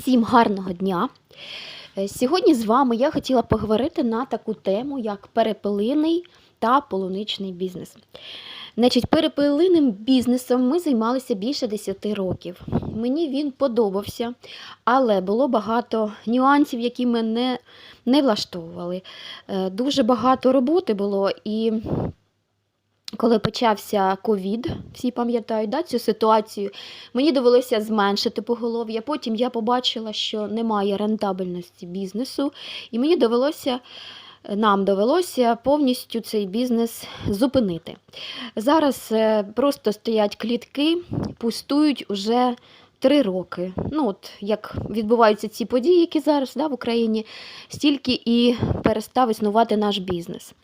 Всім гарного дня! Е, Сьогодні з вами я хотіла поговорити на таку тему, як перепелиний та полуничний бізнес. Значить, перепелиним бізнесом ми займалися більше 10 років. Мені він подобався, але було багато нюансів, які мене не влаштовували. Е, Дуже багато роботи було і. Коли почався ковід, всі пам'ятають да, цю ситуацію, мені довелося зменшити поголов'я. Потім я побачила, що немає рентабельності бізнесу, і мені довелося, нам довелося повністю цей бізнес зупинити. Зараз е, просто стоять клітки, пустують уже три роки. Ну, от як відбуваються ці події, які зараз да, в Україні, стільки і перестав існувати наш бізнес.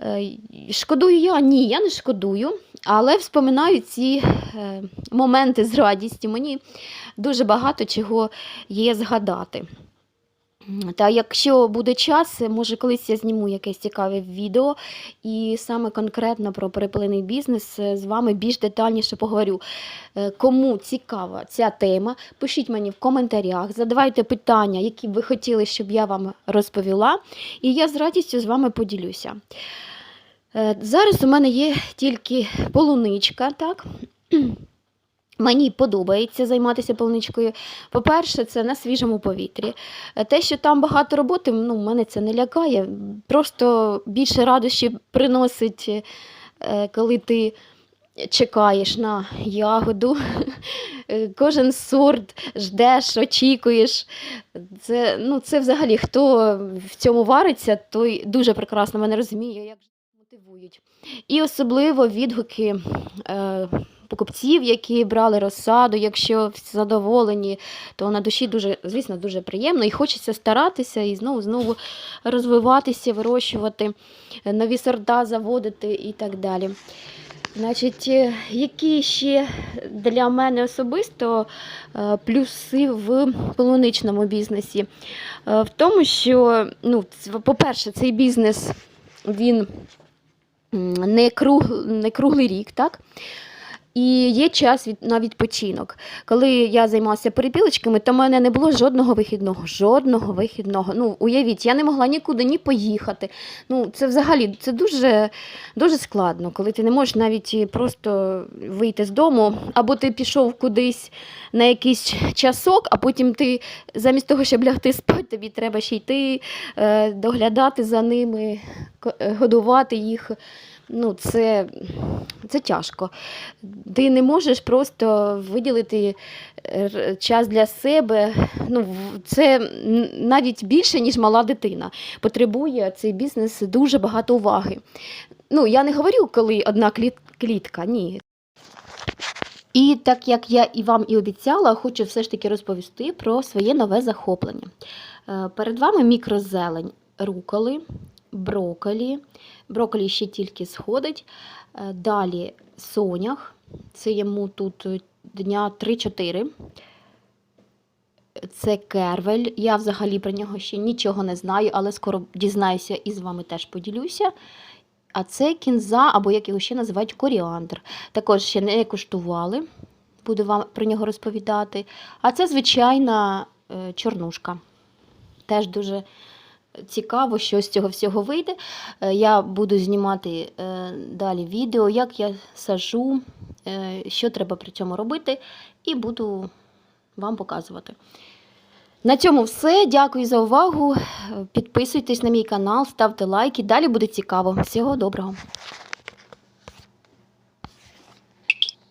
Е, Шкодую я? Ні, я не шкодую, але вспоминаю ці е, моменти з радістю. Мені дуже багато чого є згадати. Та якщо буде час, може колись я зніму якесь цікаве відео і саме конкретно про перепилений бізнес е, з вами більш детальніше поговорю. Е, Кому цікава ця тема, пишіть мені в коментарях, задавайте питання, які б ви хотіли, щоб я вам розповіла, і я з радістю з вами поділюся. Е, Зараз у мене є тільки полуничка, так? Мені подобається займатися полуничкою. По-перше, це на свіжому повітрі. Те, що там багато роботи, ну, мене це не лякає. Просто більше радощі приносить, е, коли ти чекаєш на ягоду. Е, Кожен сорт ждеш, очікуєш. Це, ну, це взагалі хто в цьому вариться, той дуже прекрасно мене розуміє, як мотивують. І особливо відгуки. Е, покупців, які брали розсаду, якщо задоволені, то на душі дуже, звісно, дуже приємно і хочеться старатися і знову знову розвиватися, вирощувати е, нові сорта, заводити і так далі. Значить, е, які ще для мене особисто е, плюси в полуничному бізнесі? В тому, що, ну, по-перше, цей бізнес він не, круг, не круглий рік, так? І є час від, на відпочинок. Коли я займалася перепілочками, то в мене не було жодного вихідного. Жодного вихідного. Ну, уявіть, я не могла нікуди ні поїхати. Ну, це взагалі це дуже, дуже складно, коли ти не можеш навіть просто вийти з дому, або ти пішов кудись на якийсь часок, а потім ти замість того, щоб лягти спати, тобі треба ще йти, е, доглядати за ними, е, годувати їх. Ну, це, це тяжко. Ти не можеш просто виділити е, час для себе. Ну, це навіть більше, ніж мала дитина. Потребує цей бізнес дуже багато уваги. Ну, я не говорю, коли одна клітка, ні. І так як я і вам і обіцяла, хочу все ж таки розповісти про своє нове захоплення. Е, Перед вами мікрозелень руколи, броколі. Броколі ще тільки сходить. Е, Далі сонях. Це йому тут е, дня 3-4. Це кервель. Я взагалі про нього ще нічого не знаю, але скоро дізнаюся і з вами теж поділюся. А це кінза, або як його ще називають коріандр. Також ще не куштували, буду вам про нього розповідати. А це звичайна е, чорнушка. Теж дуже цікаво, що з цього всього вийде. Е, Я буду знімати е, далі відео, як я сажу, е, що треба при цьому робити, і буду вам показувати. На цьому все. Дякую за увагу. Підписуйтесь на мій канал, ставте лайки. Далі буде цікаво. Всього доброго.